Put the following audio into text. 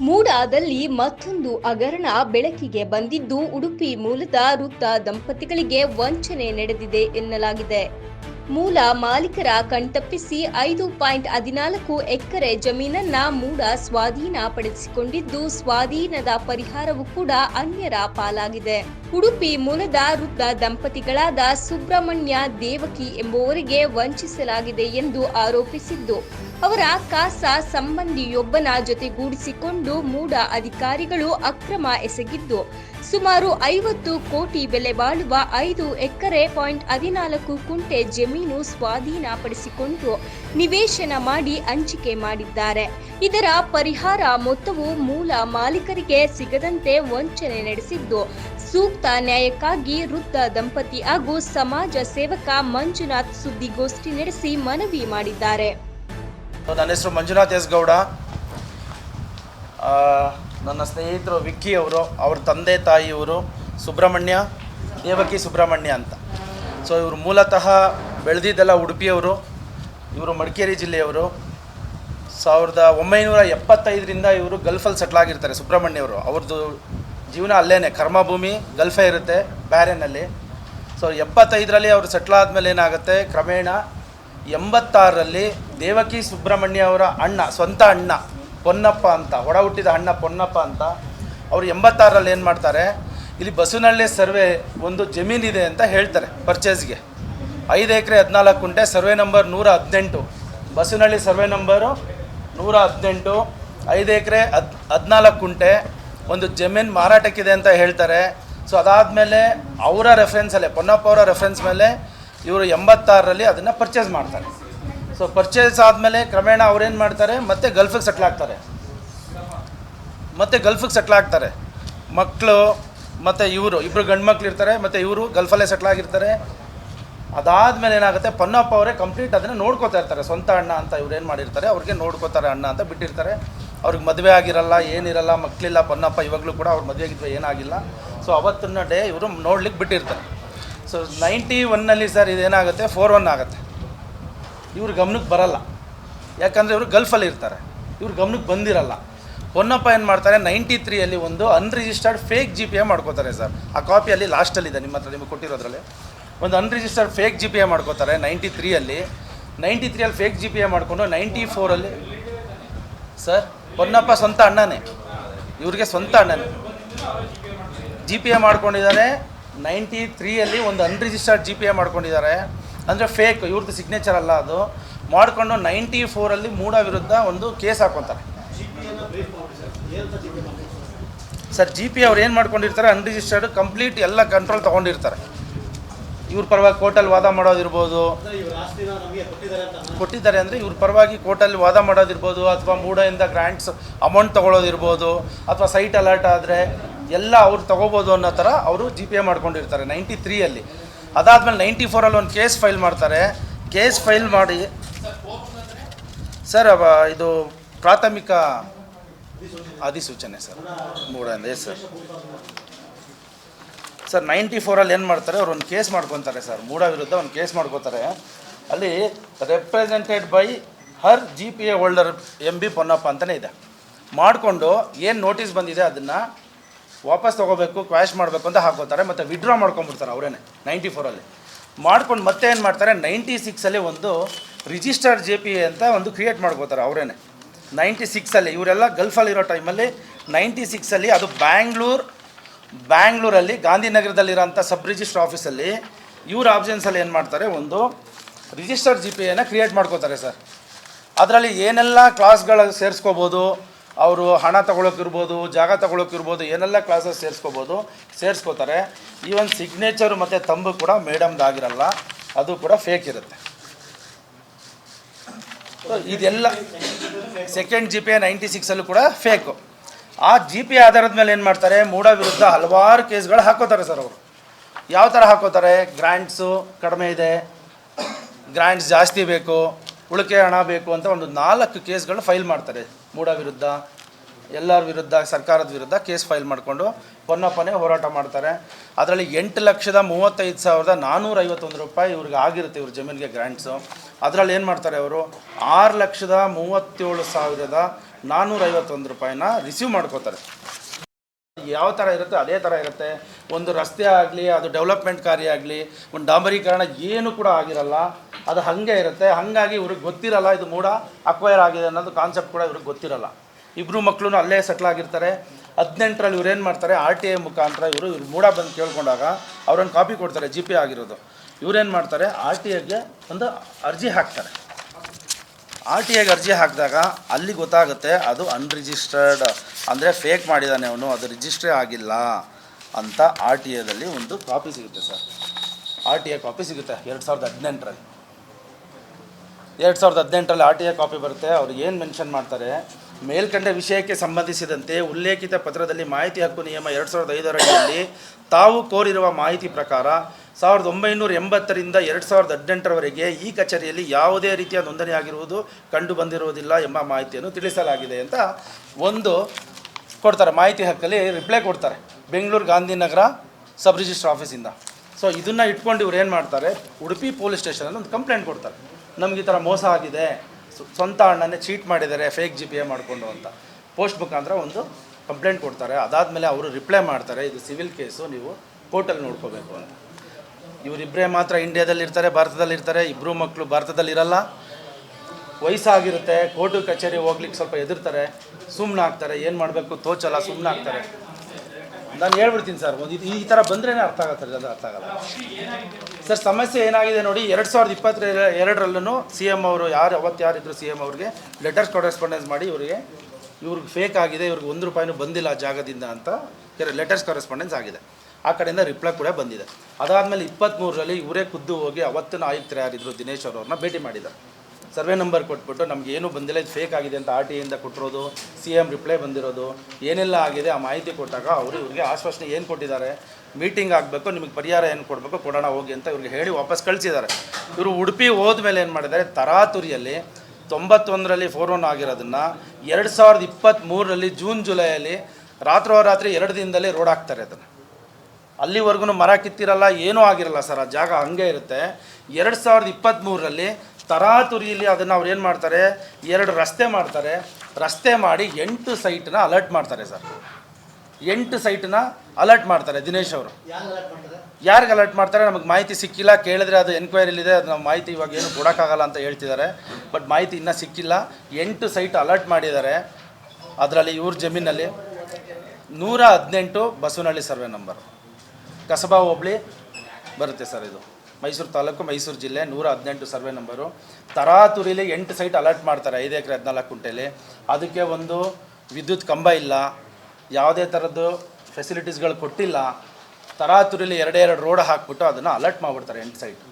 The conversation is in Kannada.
ಮೂಡಾದಲ್ಲಿ ಮತ್ತೊಂದು ಹಗರಣ ಬೆಳಕಿಗೆ ಬಂದಿದ್ದು, ಉಡುಪಿ ಮೂಲದ ವೃತ್ತ ದಂಪತಿಗಳಿಗೆ ವಂಚನೆ ನಡೆದಿದೆ ಎನ್ನಲಾಗಿದೆ. ಮೂಲ ಮಾಲೀಕರ ಕಣ್ತಪ್ಪಿಸಿ ಐದು ಪಾಯಿಂಟ್ ಹದಿನಾಲ್ಕು ಎಕರೆ ಜಮೀನನ್ನ ಮೂಡ ಸ್ವಾಧೀನ ಪಡಿಸಿಕೊಂಡಿದ್ದು ಸ್ವಾಧೀನದ ಪರಿಹಾರವೂ ಕೂಡ ಅನ್ಯರ ಪಾಲಾಗಿದೆ. ಉಡುಪಿ ಮೂಲದ ವೃದ್ಧ ದಂಪತಿಗಳಾದ ಸುಬ್ರಹ್ಮಣ್ಯ ದೇವಕಿ ಎಂಬುವರಿಗೆ ವಂಚಿಸಲಾಗಿದೆ ಎಂದು ಆರೋಪಿಸಿದ್ದು. ಅವರ ಕಾಸ ಸಂಬಂಧಿಯೊಬ್ಬನ ಜೊತೆಗೂಡಿಸಿಕೊಂಡು ಮೂಡ ಅಧಿಕಾರಿಗಳು ಅಕ್ರಮ ಎಸಗಿದ್ದು, ಸುಮಾರು ಐವತ್ತು ಕೋಟಿ ಬೆಲೆ ಬಾಳುವ ಐದು ಎಕರೆ ಪಾಯಿಂಟ್ ಹದಿನಾಲ್ಕು ಕುಂಟೆ ಜಮೀನು ಸ್ವಾಧೀನಪಡಿಸಿಕೊಂಡು ನಿವೇಶನ ಮಾಡಿ ಹಂಚಿಕೆ ಮಾಡಿದ್ದಾರೆ. ಇದರ ಪರಿಹಾರ ಮೊತ್ತವು ಮೂಲ ಮಾಲೀಕರಿಗೆ ಸಿಗದಂತೆ ವಂಚನೆ ನಡೆಸಿದ್ದು, ಸೂಕ್ತ ನ್ಯಾಯಕ್ಕಾಗಿ ವೃದ್ಧ ದಂಪತಿ ಹಾಗೂ ಸಮಾಜ ಸೇವಕ ಮಂಜುನಾಥ್ ಸುದ್ದಿಗೋಷ್ಠಿ ನಡೆಸಿ ಮನವಿ ಮಾಡಿದ್ದಾರೆ. ನನ್ನ ಹೆಸರು ಮಂಜುನಾಥ್ ಎಸ್ ಗೌಡ ನನ್ನ ಸ್ನೇಹಿತರು ವಿಕ್ಕಿ ಅವರು, ಅವ್ರ ತಂದೆ ತಾಯಿಯವರು ಸುಬ್ರಹ್ಮಣ್ಯ, ದೇವಕಿ ಸುಬ್ರಹ್ಮಣ್ಯ ಅಂತ. ಸೊ, ಇವರು ಮೂಲತಃ ಬೆಳೆದಿದ್ದೆಲ್ಲ ಉಡುಪಿಯವರು, ಇವರು ಮಡಿಕೇರಿ ಜಿಲ್ಲೆಯವರು. ಸಾವಿರದ ಒಂಬೈನೂರ ಎಪ್ಪತ್ತೈದರಿಂದ ಇವರು ಗಲ್ಫಲ್ಲಿ ಸೆಟ್ಲ್ ಆಗಿರ್ತಾರೆ ಸುಬ್ರಹ್ಮಣ್ಯವರು. ಅವ್ರದ್ದು ಜೀವನ ಅಲ್ಲೇ ಕರ್ಮಭೂಮಿ, ಗಲ್ಫೇ ಇರುತ್ತೆ ಬ್ಯಾರೆನಲ್ಲಿ. ಸೊ, ಎಪ್ಪತ್ತೈದರಲ್ಲಿ ಅವರು ಸೆಟ್ಲ್ ಆದಮೇಲೆ ಏನಾಗುತ್ತೆ, ಕ್ರಮೇಣ ಎಂಬತ್ತಾರರಲ್ಲಿ ದೇವಕಿ ಸುಬ್ರಹ್ಮಣ್ಯ ಅವರ ಅಣ್ಣ, ಸ್ವಂತ ಅಣ್ಣ, ಪೊನ್ನಪ್ಪ ಅಂತ, ಒಡ ಹುಟ್ಟಿದ ಅಣ್ಣ ಪೊನ್ನಪ್ಪ ಅಂತ ಅವರು ಎಂಬತ್ತಾರರಲ್ಲಿ ಏನು ಮಾಡ್ತಾರೆ? ಇಲ್ಲಿ ಬಸವನಹಳ್ಳಿ ಸರ್ವೆ ಒಂದು ಜಮೀನಿದೆ ಅಂತ ಹೇಳ್ತಾರೆ ಪರ್ಚೇಸ್ಗೆ ಐದು ಎಕರೆ ಹದಿನಾಲ್ಕು ಕುಂಟೆ ಸರ್ವೆ ನಂಬರ್ ನೂರ ಹದಿನೆಂಟು. ಬಸವನಹಳ್ಳಿ ಸರ್ವೆ ನಂಬರು ನೂರ ಹದಿನೆಂಟು. ಐದು ಎಕರೆ ಹದ್, ಹದಿನಾಲ್ಕು ಕುಂಟೆ ಒಂದು ಜಮೀನು ಮಾರಾಟಕ್ಕಿದೆ ಅಂತ ಹೇಳ್ತಾರೆ. ಸೊ ಅದಾದಮೇಲೆ ಅವರ ರೆಫರೆನ್ಸಲ್ಲೇ ಪೊನ್ನಪ್ಪ ಅವರ ರೆಫರೆನ್ಸ್ ಮೇಲೆ ಇವರು ಎಂಬತ್ತಾರರಲ್ಲಿ ಅದನ್ನು ಪರ್ಚೇಸ್ ಮಾಡ್ತಾರೆ. ಸೊ ಪರ್ಚೇಸ್ ಆದಮೇಲೆ ಕ್ರಮೇಣ ಅವ್ರೇನು ಮಾಡ್ತಾರೆ? ಮತ್ತೆ ಗಲ್ಫಿಗೆ ಸೆಟ್ಲ್ ಆಗ್ತಾರೆ. ಮತ್ತೆ ಗಲ್ಫಿಗೆ ಸೆಟ್ಲ್ ಆಗ್ತಾರೆ. ಮಕ್ಕಳು ಮತ್ತು ಇವರು ಇಬ್ಬರು ಗಂಡು ಮಕ್ಳು ಇರ್ತಾರೆ, ಮತ್ತು ಇವರು ಗಲ್ಫಲ್ಲೇ ಸೆಟ್ಲ್ ಆಗಿರ್ತಾರೆ. ಅದಾದಮೇಲೆ ಏನಾಗುತ್ತೆ? ಪೊನ್ನಪ್ಪ ಅವರೇ ಕಂಪ್ಲೀಟ್ ಅದನ್ನು ನೋಡ್ಕೋತಾ ಇರ್ತಾರೆ. ಸ್ವಂತ ಅಣ್ಣ ಅಂತ ಇವ್ರು ಏನು ಮಾಡಿರ್ತಾರೆ? ಅವ್ರಿಗೆ ನೋಡ್ಕೋತಾರೆ ಅಣ್ಣ ಅಂತ ಬಿಟ್ಟಿರ್ತಾರೆ. ಅವ್ರಿಗೆ ಮದುವೆ ಆಗಿರಲ್ಲ, ಏನಿರಲ್ಲ ಮಕ್ಕಳಿಲ್ಲ ಪೊನ್ನಪ್ಪ, ಇವಾಗಲೂ ಕೂಡ ಅವ್ರು ಮದುವೆ ಆಗಿದ್ವಿ, ಏನಾಗಿಲ್ಲ. ಸೊ ಅವತ್ತಿನ ಡೇ ಇವರು ನೋಡ್ಲಿಕ್ಕೆ ಬಿಟ್ಟಿರ್ತಾರೆ. ಸೊ ನೈಂಟಿ ಒನ್ನಲ್ಲಿ ಸರ್ ಇದೇನಾಗುತ್ತೆ? ಫೋರ್ ಒನ್ ಆಗುತ್ತೆ. ಇವ್ರ ಗಮನಕ್ಕೆ ಬರಲ್ಲ. ಯಾಕಂದರೆ ಇವರು ಗಲ್ಫಲ್ಲಿ ಇರ್ತಾರೆ. ಇವ್ರ ಗಮನಕ್ಕೆ ಬಂದಿರಲ್ಲ. ಹೊನ್ನಪ್ಪ ಏನು ಮಾಡ್ತಾರೆ? ನೈಂಟಿ ತ್ರೀಯಲ್ಲಿ ಒಂದು unregistered fake G P A ಮಾಡ್ಕೋತಾರೆ ಸರ್ ಆ ಕಾಪಿಯಲ್ಲಿ ಲಾಸ್ಟಲ್ಲಿದೆ ನಿಮ್ಮ ಹತ್ರ ನಿಮಗೆ ಕೊಟ್ಟಿರೋದ್ರಲ್ಲಿ. ಒಂದು unregistered fake G P A ಮಾಡ್ಕೋತಾರೆ ನೈಂಟಿ ತ್ರೀಯಲ್ಲಿ ನೈಂಟಿ ತ್ರೀಯಲ್ಲಿ ಫೇಕ್ ಜಿ ಪಿ ಎ ಮಾಡಿಕೊಂಡು ನೈಂಟಿ ಫೋರಲ್ಲಿ ಸರ್ ಹೊನ್ನಪ್ಪ ಸ್ವಂತ ಅಣ್ಣನೇ. ಇವ್ರಿಗೆ ಸ್ವಂತ ಅಣ್ಣನೇ. ಜಿ ಪಿ ಎ ಮಾಡ್ಕೊಂಡಿದ್ದಾರೆ ನೈಂಟಿ ತ್ರೀಯಲ್ಲಿ ಒಂದು ಅನ್ರಿಜಿಸ್ಟರ್ಡ್ ಜಿ ಪಿ ಎ ಮಾಡ್ಕೊಂಡಿದ್ದಾರೆ. ಅಂದರೆ ಫೇಕ್ ಇವ್ರದ್ದು ಸಿಗ್ನೇಚರ್ ಅಲ್ಲ ಅದು. ಮಾಡಿಕೊಂಡು ನೈಂಟಿ ಫೋರಲ್ಲಿ ಮೂಡ ವಿರುದ್ಧ ಒಂದು ಕೇಸ್ ಹಾಕ್ಕೊತಾರೆ ಸರ್ ಜಿ ಪಿ ಅವ್ರು ಏನು ಮಾಡ್ಕೊಂಡಿರ್ತಾರೆ? ಅನ್ರಿಜಿಸ್ಟರ್ಡ್ ಕಂಪ್ಲೀಟ್ ಎಲ್ಲ ಕಂಟ್ರೋಲ್ ತೊಗೊಂಡಿರ್ತಾರೆ. ಇವ್ರ ಪರವಾಗಿ ಕೋರ್ಟಲ್ಲಿ ವಾದ ಮಾಡೋದಿರ್ಬೋದು. ಕೊಟ್ಟಿದ್ದಾರೆ ಅಂದರೆ ಇವ್ರ ಪರವಾಗಿ ಕೋರ್ಟಲ್ಲಿ ವಾದ ಮಾಡೋದಿರ್ಬೋದು, ಅಥವಾ ಮೂಡಯಿಂದ ಗ್ರ್ಯಾಂಟ್ಸ್ ಅಮೌಂಟ್ ತೊಗೊಳೋದಿರ್ಬೋದು, ಅಥವಾ ಸೈಟ್ ಅಲರ್ಟ್ ಆದರೆ ಎಲ್ಲ ಅವ್ರು ತೊಗೋಬೋದು ಅನ್ನೋ ಥರ ಅವರು ಜಿ ಪಿ ಎ ಮಾಡ್ಕೊಂಡಿರ್ತಾರೆ ನೈಂಟಿ ತ್ರೀಯಲ್ಲಿ ಅದಾದಮೇಲೆ ನೈಂಟಿ ಫೋರಲ್ಲಿ ಒಂದು ಕೇಸ್ ಫೈಲ್ ಮಾಡ್ತಾರೆ. ಕೇಸ್ ಫೈಲ್ ಮಾಡಿ ಸರ್ ಇದು ಪ್ರಾಥಮಿಕ ಅಧಿಸೂಚನೆ sir yes sir sir ninety ಫೋರಲ್ಲಿ ಏನು ಮಾಡ್ತಾರೆ, ಅವ್ರು ಒಂದು ಕೇಸ್ ಮಾಡ್ಕೊತಾರೆ ಸರ್ ಮೂಡ ವಿರುದ್ಧ ಒಂದು ಕೇಸ್ ಮಾಡ್ಕೋತಾರೆ. ಅಲ್ಲಿ represented by her G P A holder M B Ponnappa ಅಂತಲೇ ಇದೆ. ಮಾಡಿಕೊಂಡು ಏನು ನೋಟಿಸ್ ಬಂದಿದೆ ಅದನ್ನು ವಾಪಸ್ ತೊಗೋಬೇಕು ಕ್ವಾಶ್ ಮಾಡಬೇಕು ಅಂತ ಹಾಕೋತಾರೆ ಮತ್ತು ವಿಡ್ರಾ ಮಾಡ್ಕೊಂಡ್ಬಿಡ್ತಾರೆ ಅವರೇನೆ ನೈಂಟಿ ಫೋರಲ್ಲಿ ಮಾಡ್ಕೊಂಡು ಮತ್ತೆ ಏನು ಮಾಡ್ತಾರೆ ನೈಂಟಿ ಸಿಕ್ಸಲ್ಲಿ ಒಂದು ರಿಜಿಸ್ಟರ್ಡ್ ಜೆ ಪಿ ಅಂತ ಒಂದು ಕ್ರಿಯೇಟ್ ಮಾಡ್ಕೋತಾರೆ ಅವರೇನೆ. ನೈಂಟಿ ಸಿಕ್ಸಲ್ಲಿ ಇವರೆಲ್ಲ ಗಲ್ಫಲ್ಲಿರೋ ಟೈಮಲ್ಲಿ ನೈಂಟಿ ಸಿಕ್ಸಲ್ಲಿ ಅದು ಬ್ಯಾಂಗ್ಳೂರ್ ಬ್ಯಾಂಗ್ಳೂರಲ್ಲಿ ಗಾಂಧಿನಗರದಲ್ಲಿರೋಂಥ ಸಬ್ ರಿಜಿಸ್ಟರ್ ಆಫೀಸಲ್ಲಿ ಇವ್ರ ಆಬ್ಸೆನ್ಸಲ್ಲಿ ಏನು ಮಾಡ್ತಾರೆ, ಒಂದು ರಿಜಿಸ್ಟರ್ ಜಿ ಪಿ ಎನ ಕ್ರಿಯೇಟ್ ಮಾಡ್ಕೋತಾರೆ ಸರ್. ಅದರಲ್ಲಿ ಏನೆಲ್ಲ ಕ್ಲಾಸ್ಗಳು ಸೇರಿಸ್ಕೋಬೋದು ಅವರು ಹಣ ತಗೊಳಕ್ಕಿರ್ಬೋದು ಜಾಗ ತಗೊಳಕ್ಕಿರ್ಬೋದು ಏನೆಲ್ಲ ಕ್ಲಾಸಸ್ ಸೇರಿಸ್ಕೋಬೋದು, ಸೇರಿಸ್ಕೋತಾರೆ. ಈವನ್ ಸಿಗ್ನೇಚರು ಮತ್ತು ತಂಬು ಕೂಡ ಮೇಡಮ್ದಾಗಿರಲ್ಲ ಅದು ಕೂಡ ಫೇಕ್ ಇರುತ್ತೆ. ಇದೆಲ್ಲ second G P A ninety ಸಿಕ್ಸಲ್ಲೂ ಕೂಡ ಫೇಕು ಆ ಜಿ ಪಿ ಆಧಾರದ ಮೇಲೆ ಏನು ಮಾಡ್ತಾರೆ ಮೂಡ ವಿರುದ್ಧ ಹಲವಾರು ಕೇಸ್ಗಳು ಹಾಕೋತಾರೆ ಸರ್ ಅವರು. ಯಾವ ಥರ ಹಾಕೋತಾರೆ? ಗ್ರ್ಯಾಂಡ್ಸು ಕಡಿಮೆ ಇದೆ ಗ್ರ್ಯಾಂಡ್ಸ್ ಜಾಸ್ತಿ ಬೇಕು, ಉಳಿಕೆ ಹಣ ಬೇಕು ಅಂತ ಒಂದು ನಾಲ್ಕು ಕೇಸ್ಗಳು ಫೈಲ್ ಮಾಡ್ತಾರೆ. ಮೂಡ ವಿರುದ್ಧ, ಎಲ್ಲರ ವಿರುದ್ಧ, ಸರ್ಕಾರದ ವಿರುದ್ಧ ಕೇಸ್ ಫೈಲ್ ಮಾಡಿಕೊಂಡು ಪೊನ್ನಪ್ಪನೇ ಹೋರಾಟ ಮಾಡ್ತಾರೆ. ಅದರಲ್ಲಿ ಎಂಟು ಲಕ್ಷದ ಮೂವತ್ತೈದು ಸಾವಿರದ ನಾನ್ನೂರ ಐವತ್ತೊಂದು ರೂಪಾಯಿ ಇವ್ರಿಗೆ ಆಗಿರುತ್ತೆ ಇವ್ರ ಜಮೀನಿಗೆ ಗ್ರ್ಯಾಂಟ್ಸು. ಅದರಲ್ಲಿ ಏನು ಮಾಡ್ತಾರೆ ಅವರು? ಆರು ಲಕ್ಷದ ಮೂವತ್ತೇಳು ಸಾವಿರದ ನಾನ್ನೂರೈವತ್ತೊಂದು ರೂಪಾಯಿನ ರಿಸೀವ್ ಮಾಡ್ಕೋತಾರೆ. ಯಾವ ಥರ ಇರುತ್ತೆ, ಅದೇ ಥರ ಇರುತ್ತೆ. ಒಂದು ರಸ್ತೆ ಆಗಲಿ, ಅದು ಡೆವಲಪ್ಮೆಂಟ್ ಕಾರ್ಯ ಆಗಲಿ, ಒಂದು ಡಾಂಬರೀಕರಣ ಏನು ಕೂಡ ಆಗಿರಲ್ಲ. ಅದು ಹಾಗೆ ಇರುತ್ತೆ. ಹಾಗಾಗಿ ಇವ್ರಿಗೆ ಗೊತ್ತಿರಲ್ಲ, ಇದು ಮೂಡ ಅಕ್ವೈರ್ ಆಗಿದೆ ಅನ್ನೋದು ಕಾನ್ಸೆಪ್ಟ್ ಕೂಡ ಇವ್ರಿಗೆ ಗೊತ್ತಿರಲ್ಲ. ಇಬ್ಬರು ಮಕ್ಕಳು ಅಲ್ಲೇ ಸೆಟ್ಲ್ ಆಗಿರ್ತಾರೆ. ಹದಿನೆಂಟರಲ್ಲಿ ಇವ್ರು ಏನು ಮಾಡ್ತಾರೆ ಆರ್ ಟಿ ಐ ಮುಖಾಂತರ ಇವರು ಇವ್ರು ಮೂಡ ಬಂದು ಕೇಳ್ಕೊಂಡಾಗ ಅವ್ರನ್ನ ಕಾಪಿ ಕೊಡ್ತಾರೆ ಜಿ ಪಿ ಆಗಿರೋದು. ಇವ್ರೇನು ಮಾಡ್ತಾರೆ ಆರ್ ಟಿ ಐಗೆ ಒಂದು ಅರ್ಜಿ ಹಾಕ್ತಾರೆ. ಆರ್ ಟಿ ಐಗೆ ಅರ್ಜಿ ಹಾಕಿದಾಗ ಅಲ್ಲಿ ಗೊತ್ತಾಗುತ್ತೆ ಅದು ಅನ್ರಿಜಿಸ್ಟರ್ಡ್ ಅಂದರೆ ಫೇಕ್ ಮಾಡಿದ್ದಾನೆ ಅವನು, ಅದು ರಿಜಿಸ್ಟ್ರೇ ಆಗಿಲ್ಲ ಅಂತ ಆರ್ ಟಿ ಐದಲ್ಲಿ ಒಂದು ಕಾಪಿ ಸಿಗುತ್ತೆ sir. R T I copy ಸಿಗುತ್ತೆ ಎರಡು ಸಾವಿರದ ಹದಿನೆಂಟರಲ್ಲಿ. ಎರಡು ಸಾವಿರದ ಹದಿನೆಂಟರಲ್ಲಿ ಆರ್ ಟಿ ಐ ಕಾಪಿ ಬರುತ್ತೆ, ಅವ್ರು ಏನು ಮೆನ್ಷನ್ ಮಾಡ್ತಾರೆ? ಮೇಲ್ಕಂಡ ವಿಷಯಕ್ಕೆ ಸಂಬಂಧಿಸಿದಂತೆ ಉಲ್ಲೇಖಿತ ಪತ್ರದಲ್ಲಿ ಮಾಹಿತಿ ಹಕ್ಕು ನಿಯಮ ಎರಡು ಸಾವಿರದ ತಾವು ಕೋರಿರುವ ಮಾಹಿತಿ ಪ್ರಕಾರ ಸಾವಿರದ ಒಂಬೈನೂರ ಎಂಬತ್ತರಿಂದ ಎರಡು ಸಾವಿರದ ಹದಿನೆಂಟರವರೆಗೆ ಈ ಕಚೇರಿಯಲ್ಲಿ ಯಾವುದೇ ರೀತಿಯ ನೋಂದಣಿ ಆಗಿರುವುದು ಕಂಡು ಬಂದಿರುವುದಿಲ್ಲ ಎಂಬ ಮಾಹಿತಿಯನ್ನು ತಿಳಿಸಲಾಗಿದೆ ಅಂತ ಒಂದು ಕೊಡ್ತಾರೆ. ಮಾಹಿತಿ ಹಕ್ಕಲ್ಲಿ ರಿಪ್ಲೈ ಕೊಡ್ತಾರೆ. ಬೆಂಗಳೂರು ಗಾಂಧಿನಗರ ಸಬ್ ರಿಜಿಸ್ಟರ್ ಆಫೀಸಿಂದ ಸೊ ಇದನ್ನು ಇಟ್ಕೊಂಡು ಇವ್ರು ಏನು ಮಾಡ್ತಾರೆ? ಉಡುಪಿ ಪೊಲೀಸ್ ಸ್ಟೇಷನಲ್ಲಿ ಒಂದು ಕಂಪ್ಲೇಂಟ್ ಕೊಡ್ತಾರೆ. ನಮ್ಗೆ ಈ ಥರ ಮೋಸ ಆಗಿದೆ. ಸ್ವ- ಸ್ವಂತ ಅಣ್ಣನೇ ಚೀಟ್ ಮಾಡಿದ್ದಾರೆ ಫೇಕ್ ಜಿ ಪಿ ಎ ಮಾಡಿಕೊಂಡು ಅಂತ. ಪೋಸ್ಟ್ ಮುಖಾಂತರ ಒಂದು ಕಂಪ್ಲೇಂಟ್ ಕೊಡ್ತಾರೆ. ಅದಾದಮೇಲೆ ಅವರು ರಿಪ್ಲೈ ಮಾಡ್ತಾರೆ. ಇದು ಸಿವಿಲ್ ಕೇಸು ನೀವು ಕೋರ್ಟಲ್ಲಿ ನೋಡ್ಕೋಬೇಕು ಅಂತ. ಇವರಿಬ್ಬರೇ ಮಾತ್ರ ಇಂಡಿಯಾದಲ್ಲಿ ಇರ್ತಾರೆ ಭಾರತದಲ್ಲಿ ಇರ್ತಾರೆ ಇಬ್ಬರು ಮಕ್ಕಳು ಭಾರತದಲ್ಲಿ ಇರಲ್ಲ ವಯಸ್ಸಾಗಿರುತ್ತೆ, ಕೋರ್ಟು ಕಚೇರಿ ಹೋಗ್ಲಿಕ್ಕೆ ಸ್ವಲ್ಪ ಎದುರ್ತಾರೆ ಸುಮ್ಮನೆ ಆಗ್ತಾರೆ ಏನು ಮಾಡಬೇಕು? ತೋಚಲ್ಲ ಸುಮ್ಮನೆ ಆಗ್ತಾರೆ ನಾನು ಹೇಳ್ಬಿಡ್ತೀನಿ ಸರ್, ಒಂದು ಈ ಥರ ಬಂದ್ರೇ ಅರ್ಥ ಆಗತ್ತೆ, ಅದು ಅರ್ಥ ಆಗಲ್ಲ. ಸರ್, ಸಮಸ್ಯೆ ಏನಾಗಿದೆ ನೋಡಿ, ಎರಡು ಸಾವಿರದ ಇಪ್ಪತ್ತರ ಎರಡರಲ್ಲೂ ಸಿ ಎಂ ಅವರು ಯಾರು, ಅವತ್ತು ಯಾರಿದ್ರು ಸಿ ಎಂ ಅವ್ರಿಗೆ ಲೆಟರ್ಸ್ ಕರೆಸ್ಪಾಂಡೆನ್ಸ್ ಮಾಡಿ ಇವರಿಗೆ, ಇವ್ರಿಗೆ ಫೇಕ್ ಆಗಿದೆ, ಇವ್ರಿಗೆ ಒಂದು ರೂಪಾಯಿನೂ ಬಂದಿಲ್ಲ ಜಾಗದಿಂದ ಅಂತ, ಲೆಟರ್ಸ್ ಕರೆಸ್ಪಾಂಡೆನ್ಸ್ ಆಗಿದೆ. ಆ ಕಡೆಯಿಂದ ರಿಪ್ಲೈ ಕೂಡ ಬಂದಿದೆ. ಅದಾದಮೇಲೆ ಇಪ್ಪತ್ತ್ಮೂರರಲ್ಲಿ ಇವರೇ ಖುದ್ದು ಹೋಗಿ ಅವತ್ತಿನ ಆಯುಕ್ತರು ಯಾರಿದ್ರು ದಿನೇಶ್ ಅವ್ರನ್ನ ಭೇಟಿ ಮಾಡಿದ್ದಾರೆ ಸರ್ವೆ ನಂಬರ್ ಕೊಟ್ಬಿಟ್ಟು ನಮ್ಗೆ ಏನು ಬಂದಿಲ್ಲ, ಇದು ಫೇಕ್ ಆಗಿದೆ ಅಂತ ಆರ್ ಟಿ ಇಂದ ಕೊಟ್ಟಿರೋದು, ಸಿ ಎಂ ರಿಪ್ಲೈ ಬಂದಿರೋದು, ಏನೆಲ್ಲ ಆಗಿದೆ ಆ ಮಾಹಿತಿ ಕೊಟ್ಟಾಗ ಅವರು ಇವ್ರಿಗೆ ಆಶ್ವಾಸನೆ ಏನು ಕೊಟ್ಟಿದ್ದಾರೆ ಮೀಟಿಂಗ್ ಆಗಬೇಕು, ನಿಮಗೆ ಪರಿಹಾರ ಏನು ಕೊಡಬೇಕು, ಕೊಡೋಣ, ಹೋಗಿ ಅಂತ ಇವ್ರಿಗೆ ಹೇಳಿ ವಾಪಸ್ ಕಳಿಸಿದ್ದಾರೆ. ಇವರು ಉಡುಪಿ ಹೋದ್ಮೇಲೆ ಏನು ಮಾಡಿದ್ದಾರೆ, ತರಾತುರಿಯಲ್ಲಿ ತೊಂಬತ್ತೊಂದರಲ್ಲಿ ಫೋರ್ ಒನ್ ಆಗಿರೋದನ್ನು ಎರಡು ಸಾವಿರದ ಇಪ್ಪತ್ತ್ಮೂರರಲ್ಲಿ ಜೂನ್ ಜುಲೈಯಲ್ಲಿ ರಾತ್ರೋರಾತ್ರಿ ಎರಡು ದಿನದಲ್ಲಿ ರೋಡ್ ಹಾಕ್ತಾರೆ ಅದನ್ನು. ಅಲ್ಲಿವರೆಗೂ ಮರ ಕಿತ್ತಿರಲ್ಲ ಏನೂ ಆಗಿರಲ್ಲ ಸರ್ ಆ ಜಾಗ ಹಂಗೆ ಇರುತ್ತೆ. ಎರಡು ಸಾವಿರದ ಇಪ್ಪತ್ತ್ಮೂರರಲ್ಲಿ ತರಾತುರಿಯಲ್ಲಿ ಅದನ್ನು ಅವ್ರು ಏನು ಮಾಡ್ತಾರೆ ಎರಡು ರಸ್ತೆ ಮಾಡ್ತಾರೆ. ರಸ್ತೆ ಮಾಡಿ ಎಂಟು ಸೈಟನ್ನ ಅಲರ್ಟ್ ಮಾಡ್ತಾರೆ ಸರ್. ಎಂಟು ಸೈಟನ್ನ ಅಲರ್ಟ್ ಮಾಡ್ತಾರೆ ದಿನೇಶ್ ಅವರು. ಯಾರಿಗೆ ಅಲರ್ಟ್ ಮಾಡ್ತಾರೆ? ನಮಗೆ ಮಾಹಿತಿ ಸಿಕ್ಕಿಲ್ಲ. ಕೇಳಿದ್ರೆ ಅದು ಎನ್ಕ್ವೈರಿಲಿದೆ ಅದು ನಮ್ಮ ಮಾಹಿತಿ ಇವಾಗ ಏನು ಕೊಡೋಕ್ಕಾಗಲ್ಲ ಅಂತ ಹೇಳ್ತಿದ್ದಾರೆ. ಬಟ್ ಮಾಹಿತಿ ಇನ್ನೂ ಸಿಕ್ಕಿಲ್ಲ. ಎಂಟು ಸೈಟ್ ಅಲರ್ಟ್ ಮಾಡಿದ್ದಾರೆ. ಅದರಲ್ಲಿ ಇವ್ರ ಜಮೀನಲ್ಲಿ ನೂರ ಹದಿನೆಂಟು ಬಸವನಹಳ್ಳಿ ಸರ್ವೆ ನಂಬರ್ ಕಸಬಾ ಹೋಬಳಿ ಬರುತ್ತೆ ಸರ್ ಇದು. ಮೈಸೂರು ತಾಲೂಕು, ಮೈಸೂರು ಜಿಲ್ಲೆ, ನೂರ ಹದಿನೆಂಟು ಸರ್ವೆ ನಂಬರು. ತರಾತುರಿಲಿ ಎಂಟು ಸೈಟ್ ಅಲರ್ಟ್ ಮಾಡ್ತಾರೆ ಐದು ಎಕರೆ ಹದಿನಾಲ್ಕು ಕುಂಟೆಲಿ. ಅದಕ್ಕೆ ಒಂದು ವಿದ್ಯುತ್ ಕಂಬ ಇಲ್ಲ. ಯಾವುದೇ ಥರದ್ದು ಫೆಸಿಲಿಟೀಸ್ಗಳು ಕೊಟ್ಟಿಲ್ಲ. ತರಾತುರಿಲಿ ಎರಡೇ ಎರಡು ರೋಡ್ ಹಾಕ್ಬಿಟ್ಟು ಅದನ್ನು ಅಲರ್ಟ್ ಮಾಡಿಬಿಡ್ತಾರೆ ಎಂಟು ಸೈಟ್